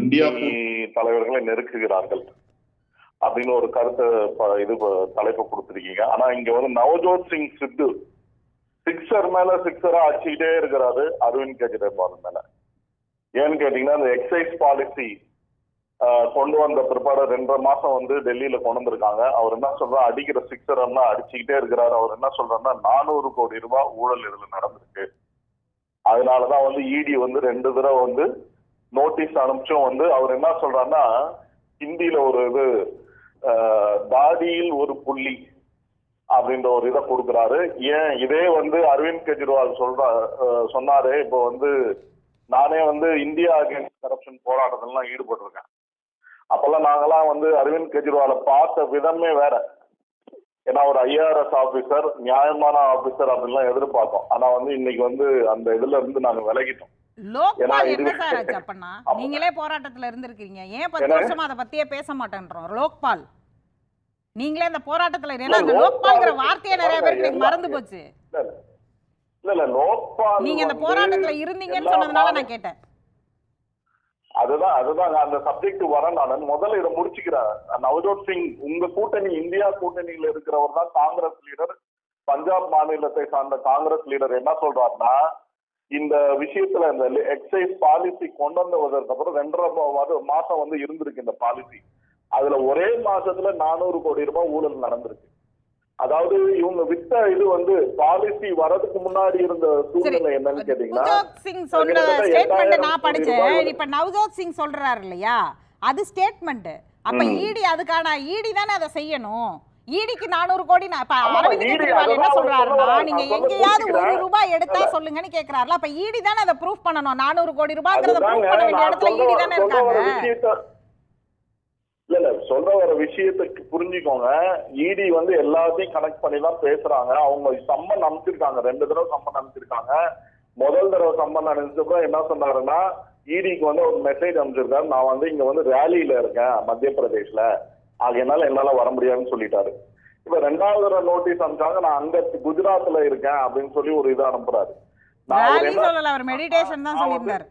India தலைவர்களை நெருக்குகிறார்கள் அப்படின்னு ஒரு கருத்தை இது தலைப்பு கொடுத்துருக்கீங்க. ஆனா இங்க வந்து நவஜோத் சிங் சித்து சிக்ஸர் மேல சிக்ஸரா அடிச்சுக்கிட்டே இருக்கிறாரு. அரவிந்த் கெஜ்ரிவால் மேல. ஏன்னு கேட்டீங்கன்னா இந்த எக்ஸைஸ் பாலிசி கொண்டு வந்த பிற்பாடு ரெண்டரை மாசம் வந்து டெல்லியில கொண்டு வந்திருக்காங்க. அவர் என்ன சொல்றா அடிக்கிற சிக்ஸர் எல்லாம் அடிச்சுக்கிட்டே இருக்கிறாரு. அவர் என்ன சொல்றாருன்னா நானூறு கோடி ரூபாய் ஊழல் இதுல நடந்திருக்கு. அதனாலதான் வந்து இடி வந்து ரெண்டு தடவை வந்து நோட்டீஸ் அனுப்பிச்சும் வந்து அவர் என்ன சொல்றாருன்னா ஹிந்தியில ஒரு இது தாடியில் ஒரு புள்ளி அப்படின்ற ஒரு இதை கொடுக்குறாரு. ஏன்? இதே வந்து அரவிந்த் கெஜ்ரிவால் சொல்ற சொன்னாரு. இப்போ வந்து நானே வந்து இந்தியா அகேன்ஸ்ட் கரப்ஷன் போராட்டத்திலாம் ஈடுபட்டிருக்கேன். அப்பெல்லாம் நாங்கெல்லாம் வந்து அரவிந்த் கெஜ்ரிவாலை பார்த்த விதமே வேற. ஏன்னா ஒரு ஐஆர்எஸ் ஆபீசர் நியாயமான ஆபீசர் அப்படின்லாம் எதிர்பார்த்தோம். ஆனா வந்து இன்னைக்கு வந்து அந்த இதுல இருந்து நாங்க விலகிட்டோம். லோக்பால் என்ன சார் ஆச்சு அப்பனா. நீங்களே போராட்டத்துல இருந்திருக்கீங்க. ஏன் பத்து? வருஷமா அதை பத்தியே பேச மாட்டேன்றோம்? லோக்பால். நீங்களே அந்த போராட்டத்துல ஏன்னா அந்த லோக்பால்ங்கிற லோக்பால் வார்த்தையே நிறைய பேருக்கு மறந்து போச்சு நீங்க அந்த போராட்டத்துல இருந்தீங்கன்னு சொன்னதுனால நான் கேட்டேன். அதுதான் அதுதான். அந்த சப்ஜெக்ட் வரேன் நான். முதல்ல இதை முடிச்சுக்கிறேன். நவஜோத் சிங் உங்க கூட்டணி இந்தியா கூட்டணியில இருக்கிறவர் தான் காங்கிரஸ் லீடர். பஞ்சாப் மாநிலத்தை சார்ந்த காங்கிரஸ் லீடர் என்ன சொல்றாருன்னா இந்த விஷயத்துல இந்த எக்ஸைஸ் பாலிசி கொண்டு வந்ததற்கு அப்புறம் ரெண்டரை மாசம் வந்து இருந்திருக்கு இந்த பாலிசி அதுல ஒரே மாசத்துல நானூறு கோடி ரூபாய் ஊழல் நடந்திருக்கு. அதாவது இவங்க வித்த இது வந்து பாலிசி வரதுக்கு முன்னாடி இருந்த சூழ்நிலை என்னன்னு கேட்டீங்கன்னா சிங் கிட்டத்தட்ட ஸ்டேட்மெண்ட் நான் படிச்சேன். இப்ப நவ்ஜோத் சிங் சொல்றாரு இல்லையா? அது ஸ்டேட்மெண்ட் அப்ப. ஈடி அதுக்கான ஈடி தானே அதை செய்யணும். ஈடிக்கு நானூறு கோடி நான் இப்ப அரவிந்த் கெஜ்ரிவால் என்ன சொல்றாருன்னா நீங்க எங்கேயாவது ஒரு. ரூபாய் எடுத்தா சொல்லுங்கன்னு கேக்குறாருல. அப்ப ஈடி தானே அதை ப்ரூஃப் பண்ணணும். நானூறு கோடி ரூபாய்ங்கிறத ப்ரூஃப் பண்ண வேண்டிய இடத்துல ஈடி தானே இருக்காங்க. விஷயத்த- இல்ல சொல்ற வர விஷயத்துக்கு புரிஞ்சுக்கோங்க. இடி வந்து எல்லாத்தையும் கனெக்ட் பண்ணி தான் பேசுறாங்க. அவங்க சம்மன் அனுப்பிச்சிருக்காங்க. ரெண்டு தடவை சம்மன் அனுப்பிச்சிருக்காங்க. முதல் தடவை சம்மன் அனுப்பிச்சப்ப என்ன சொன்னாருன்னா இடிக்கு வந்து ஒரு மெசேஜ் அனுப்பிச்சிருக்காரு. நான் வந்து இங்க வந்து ரேலியில இருக்கேன் மத்திய பிரதேஷ்ல ஆகையனால என்னால வர முடியாதுன்னு சொல்லிட்டாரு. இப்ப ரெண்டாவது தடவை நோட்டீஸ் அனுப்பிச்சாங்க நான் அங்க குஜராத்ல இருக்கேன் அப்படின்னு சொல்லி ஒரு இது அனுப்புறாரு. நான் அவர் மெடிடேஷன் தான் சொல்லியிருந்தாரு.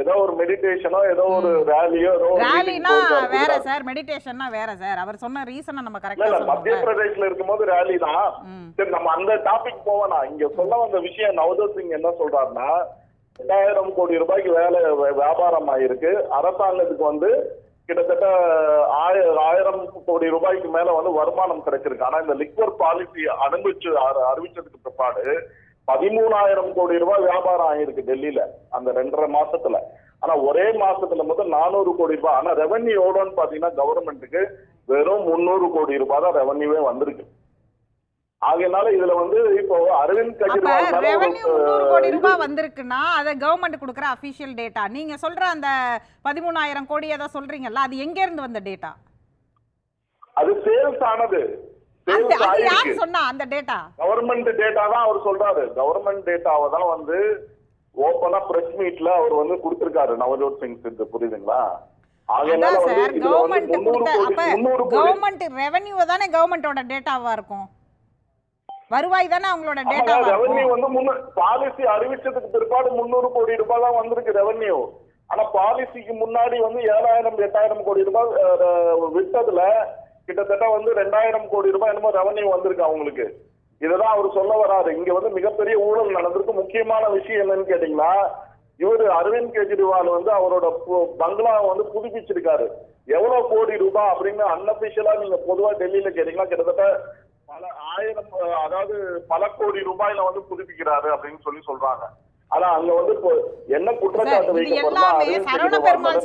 ஏதோ ஒரு மெடிடேஷனோ ஏதோ ஒரு ரேலியோ ஏதோ ராலினா வேற. சார் மெடிடேஷன்னா வேற சார். அவர் சொன்ன ரீசனை நம்ம கரெக்டா இல்ல மத்திய பிரதேஷ்ல இருக்கும்போது ரேலி தான். சரி நம்ம அந்த டாபிக் போவேனா இங்க சொல்ல வந்த விஷயம் நவஜோத் சிங் என்ன சொல்றாருன்னா ரெண்டாயிரம் கோடி ரூபாய்க்கு வேலை வியாபாரம் ஆயிருக்கு அரசாங்கத்துக்கு வந்து கிட்டத்தட்ட ஆயிரம் ஆயிரம் கோடி ரூபாய்க்கு மேல வந்து வருமானம் கிடைச்சிருக்கு. ஆனா இந்த லிக்வர் பாலிசி அனுபவிச்சு அறிவிச்சதுக்கு பிற்பாடு பதிமூணாயிரம் கோடி ரூபாய் வியாபாரம் ஆயிருக்கு டெல்லியில அந்த ரெண்டரை மாசத்துல. ஆனா ஒரே மாசத்துல மட்டும் நானூறு கோடி ரூபாய். ஆனா ரெவன்யூ எவ்வளோன்னு பாத்தீங்கன்னா கவர்மெண்ட்டுக்கு வெறும் முந்நூறு கோடி ரூபாய் தான் ரெவன்யூவே வந்திருக்கு. ஆகையினால இதுல வந்து இப்போ அரவிந்த் கெஜ்ரிவால் ரெவென்யூ முந்நூறு கோடி ரூபாய் வந்திருக்குன்னா அதை கவர்மெண்ட் கொடுக்குற அபிஷியல் டேட்டா நீங்க சொல்ற அந்த பதிமூணாயிரம் கோடி ஏதோ சொல்றீங்கல்ல அது எங்க இருந்து வந்த டேட்டா அது சேல்ஸ் ஆனது. கவர்மெண்ட் டேட்டா தான் அவர் சொல்றாரு. கவர்மெண்ட் டேட்டாவை தான் வந்து ஓப்பனா பிரஸ் மீட்ல அவர் வந்து கொடுத்திருக்காரு. நவஜோத் சிங் சித்து புரியுதுங்களா? கவர்மெண்ட் கவர்மெண்ட் ரெவென்யூ தானே கவர்மெண்டோட டேட்டாவா இருக்கும்? வருவாய் தானே அவங்களோட டேட்டாவா ரெவன்யூ வந்து பாலிசி அறிவிச்சதுக்கு பிற்பாடு முந்நூறு கோடி ரூபாய் தான் வந்திருக்கு ரெவன்யூ ஆனா பாலிசிக்கு முன்னாடி வந்து ஏழாயிரம் எட்டாயிரம் கோடி ரூபாய் விட்டதுல கிட்டத்தட்ட வந்து ரெண்டாயிரம் கோடி ரூபாய் என்னமோ ரெவன்யூ வந்திருக்கு அவங்களுக்கு. இதுதான் அவர் சொல்ல வராரு. இங்க வந்து மிகப்பெரிய ஊழல் நடந்திருக்கு. முக்கியமான விஷயம் என்னன்னு கேட்டீங்கன்னா இவரு அரவிந்த் கெஜ்ரிவால் வந்து அவரோட பு- பங்களாவை வந்து புதுப்பிச்சிருக்காரு. எவ்வளவு கோடி ரூபாய் அப்படின்னு அன்அபிஷியலா நீங்க பொதுவா டெல்லியில கேட்டீங்கன்னா கிட்டத்தட்ட பல ஆயிரம் அதாவது பல கோடி ரூபாயில வந்து புதுப்பிக்கிறாரு அப்படின்னு சொல்லி சொல்றாங்க. ஆனா அங்க வந்து என்ன குற்றச்சாட்டு வந்து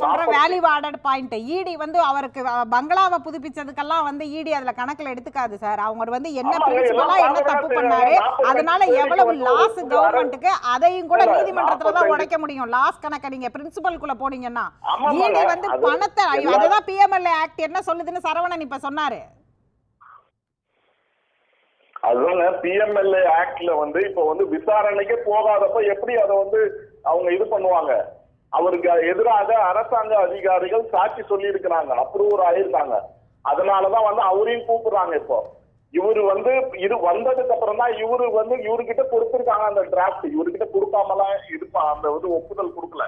சொல்ற 40 வேல்யூ ஆடட் பாயிண்ட் ஈடி வந்து அவருக்கு பங்களாவை புதுப்பிச்சதுக்கெல்லாம் வந்து ஈடி அதுல கணக்குல எடுத்துக்காது சார். அவங்க வந்து என்ன பிரின்சிபலா என்ன தப்பு. பண்ணாரு அதனால எவ்வளவு வந்து லாஸ் கவர்மெண்ட்டுக்கு அதையும் கூட நீதிமன்றத்துல தான் 45 உடைக்க முடியும். லாஸ் கணக்க நீங்க பிரின்சிபலுக்குள்ள போனீங்கன்னா ஈடி வந்து அது பணத்தை அதுதான் பிஎம்எல்ஏ ஆக்ட் என்ன சொல்லுதுன்னு சரவணன் இப்ப சொன்னாரு. அதுதாங்க பிஎம்எல்ஏ ஆக்ட்ல வந்து இப்ப வந்து விசாரணைக்கே போகாதப்ப எப்படி அதை வந்து அவங்க இது பண்ணுவாங்க? அவருக்கு எதிராக அரசாங்க அதிகாரிகள் சாட்சி சொல்லி இருக்கிறாங்க அப்ரூவர் ஆயிருக்காங்க. அதனாலதான் வந்து அவரையும் கூப்பிடுறாங்க இப்போ. இவரு வந்து இது வந்ததுக்கு அப்புறம் தான் இவரு வந்து இவர்கிட்ட கொடுத்திருக்காங்க அந்த டிராஃப்ட் இவர்கிட்ட கொடுக்காமலாம் இருப்பா அந்த வந்து ஒப்புதல் கொடுக்கல.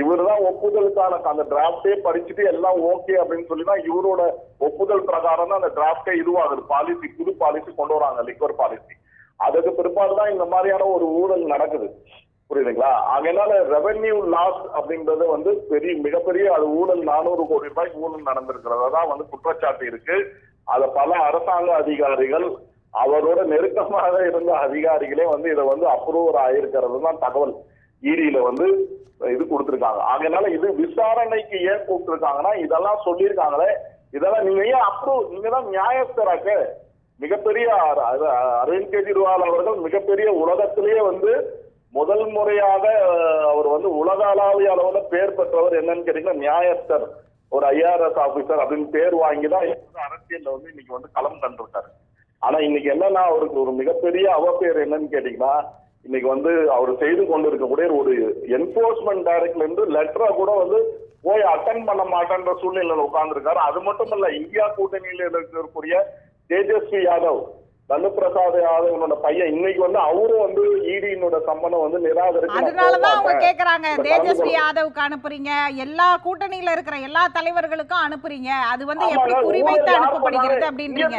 இவருதான் ஒப்புதலுக்கான அந்த டிராப்டே படிச்சுட்டு எல்லாம் ஓகே அப்படின்னு சொல்லி தான் இவரோட ஒப்புதல் பிரகாரம் தான் அந்த டிராப்டே இதுவாகுது. பாலிசி புது பாலிசி கொண்டு வராங்க லிக்வர் பாலிசி அதுக்கு பிற்பாடு தான் இந்த மாதிரியான ஒரு ஊழல் நடக்குது. புரியுதுங்களா? அதனால ரெவென்யூ லாஸ் அப்படின்றது வந்து பெரிய மிகப்பெரிய அது ஊழல் நானூறு கோடி ரூபாய்க்கு ஊழல் நடந்திருக்கிறதா தான் வந்து குற்றச்சாட்டு இருக்கு. அத பல அரசாங்க அதிகாரிகள் அவரோட நெருக்கமாக இருந்த அதிகாரிகளே வந்து இதை வந்து அப்ரூவர் ஆயிருக்கிறது தான் தகவல். இடியில வந்து இது கொடுத்திருக்காங்க. அதனால இது விசாரணைக்கு ஏன் கூப்பிட்டுருக்காங்கன்னா இதெல்லாம் சொல்லியிருக்காங்களே இதெல்லாம் நீங்க ஏன் அப்ரூவ் நீங்க தான் நியாயஸ்தராக்க. மிகப்பெரிய அரவிந்த் கெஜ்ரிவால் அவர்கள் மிகப்பெரிய உலகத்திலேயே வந்து முதல் முறையாக அவர் வந்து உலக அளவிய அளவுல பேர் பெற்றவர் என்னன்னு கேட்டீங்கன்னா நியாயஸ்தர். ஒரு ஐஆர்எஸ் ஆபீசர் அப்படின்னு பேர் வாங்கி தான் அரசியல்ல வந்து இன்னைக்கு வந்து களம் கண்டிருக்காரு. ஆனா இன்னைக்கு என்னன்னா அவருக்கு ஒரு மிகப்பெரிய அவப்பேர் என்னன்னு கேட்டீங்கன்னா இன்னைக்கு வந்து அவர் செய்து கொண்டு இருக்கக்கூடிய ஒரு என்போர்ஸ்மெண்ட் டைரக்ட்ல இருந்து லெட்டரா கூட வந்து போய் அட்டன் பண்ண மாட்டேன்ற சூழ்நிலையில உட்கார்ந்துருக்காரு. அது மட்டும் இல்ல இந்தியா கூட்டணியில இருக்கக்கூடிய தேஜஸ்வி யாதவ் லல்லு பிரசாத் யாதவனோட பையன். இன்னைக்கு வந்து அவரும் வந்து இடியினோட சம்மனம் வந்து நிராகரிச்சு அதனாலதான் அவங்க கேக்குறாங்க. தேஜஸ்வி யாதவுக்கு அனுப்புறீங்க? எல்லா கூட்டணியில இருக்கிற எல்லா தலைவர்களுக்கும் அனுப்புறீங்க. அது வந்து எப்படி குறிவைத்து அனுப்பப்படுகிறது அப்படின்றீங்க.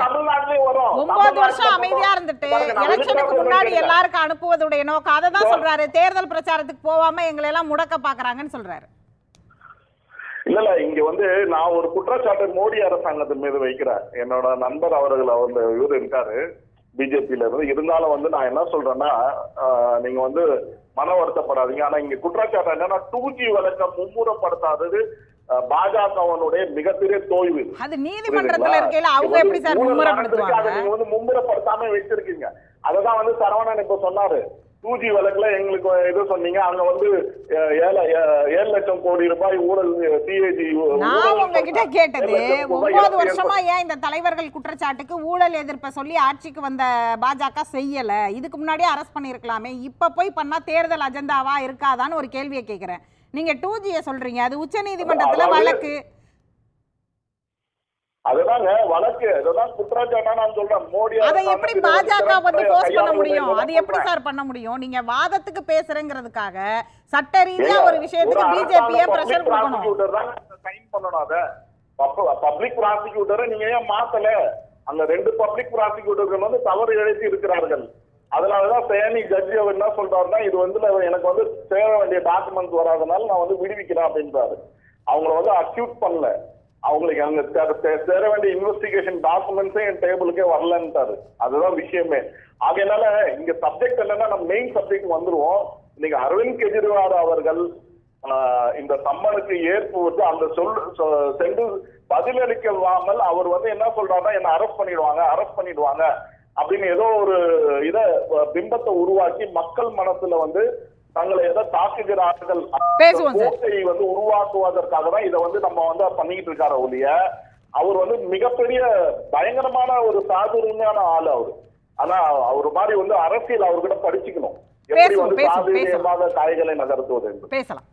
ஒன்பது வருஷம் அமைதியா இருந்துட்டு எலெக்ஷனுக்கு முன்னாடி. எல்லாருக்கும் அனுப்புவதுடைய நோக்கம். அதை தான் சொல்றாரு. தேர்தல் பிரச்சாரத்துக்கு போகாம எங்களை எல்லாம் முடக்க பாக்குறாங்கன்னு சொல்றாரு. இல்ல இல்ல இங்க வந்து நான் ஒரு குற்றச்சாட்டு மோடி அரசாங்கத்தின் மீது வைக்கிறேன். என்னோட நண்பர் அவர்கள் அவர் இவர் இருக்காரு பிஜேபியில இருந்து. இருந்தாலும் வந்து நான் என்ன சொல்றேன்னா நீங்க வந்து மன வருத்தப்படாதீங்க. ஆனா இங்க குற்றச்சாட்டு என்னன்னா டூ ஜி வழக்கம் மும்முரப்படுத்தாதது பாஜகவனுடைய மிகப்பெரிய தோய்வு. அது நீதிமன்றத்துல? இருக்கையில அவங்க எப்படி சார் மும்முரப்படுத்துவாங்க? நீங்க வந்து மும்முரப்படுத்தாம வச்சிருக்கீங்க. அததான் வந்து சரவணன் இப்ப சொன்னாரு. டூ ஜி வழக்குல எங்களுக்கு இது சொன்னீங்க. அங்க வந்து ஏழு லட்சம் கோடி ரூபாய் ஊழல் சிஏஜி நான் உங்ககிட்ட கேட்டது ஒன்பது வருஷமா ஏன் இந்த தலைவர்கள் குற்றச்சாட்டுக்கு ஊழல் எதிர்ப்பை சொல்லி ஆட்சிக்கு வந்த பாஜக செய்யல? இதுக்கு முன்னாடியே அரெஸ்ட் பண்ணிருக்கலாமே இப்ப போய் பண்ணா தேர்தல் அஜெண்டாவா இருக்காதான்னு ஒரு கேள்வியை கேக்குறேன். நீங்க டூ ஜிய சொல்றீங்க. அது உச்ச நீதிமன்றத்துல வழக்கு. அதுதாங்க வழக்கு. அதுதான் குற்றச்சாட்டா நான் சொல்றேன். மோடி அதை எப்படி பாஜக வந்து போஸ்ட் பண்ண முடியும்? அது எப்படி. சார் பண்ண முடியும்? நீங்க வாதத்துக்கு பேசுறேங்கிறதுக்காக சட்ட ரீதியா ஒரு விஷயத்துக்கு பிஜேபியே பிரஷர் கொடுக்கணும். sign பண்ணணும் அத. பப்ளிக் ப்ராசிக்யூட்டரை நீங்க ஏன் மாத்தல? அந்த ரெண்டு பப்ளிக் ப்ராசிக்யூட்டர்கள் வந்து தவறு இழைத்து இருக்கிறார்கள். அதனாலதான் சேனி ஜட்ஜி அவர் என்ன சொல்றாருன்னா இது வந்து எனக்கு வந்து சேர வேண்டிய டாக்குமெண்ட்ஸ் வராதனால நான் வந்து விடுவிக்கிறேன் அப்படின்றாரு. அவங்கள வந்து அக்யூட் பண்ணல. அவங்களுக்கு அந்த சேர- வேண்டிய இன்வெஸ்டிகேஷன் டாக்குமெண்ட்ஸே என் டேபிளுக்கே வரலன்ட்டாரு. அதுதான் விஷயமே. ஆகையினால இங்க சப்ஜெக்ட் என்னன்னா நம்ம மெயின் சப்ஜெக்ட் வந்துருவோம். இன்னைக்கு அரவிந்த் கெஜ்ரிவால் அவர்கள் இந்த சம்மனுக்கு ஏற்பு வந்து அந்த சொல் சொ- சென்று பதிலளிக்கலாமல் அவர் வந்து என்ன சொல்றாருன்னா என்ன அரெஸ்ட் பண்ணிடுவாங்க அரெஸ்ட் பண்ணிடுவாங்க. அப்படின்னு ஏதோ ஒரு இத பிம்பத்தை உருவாக்கி மக்கள் மனசுல வந்து தங்களை எதை தாக்குகிறார்கள். போக்கை வந்து உருவாக்குவதற்காக தான் இதை வந்து நம்ம வந்து பண்ணிக்கிட்டு இருக்காரு ஒழிய அவர் வந்து மிகப்பெரிய பயங்கரமான ஒரு சாதுரியமான ஆள் அவர். ஆனா அவர் மாதிரி வந்து அரசியல் அவர்கிட்ட படிச்சுக்கணும். எப்படி வந்து. சாதுரியமாக காய்களை நகர்த்துவது என்று பேசலாம்.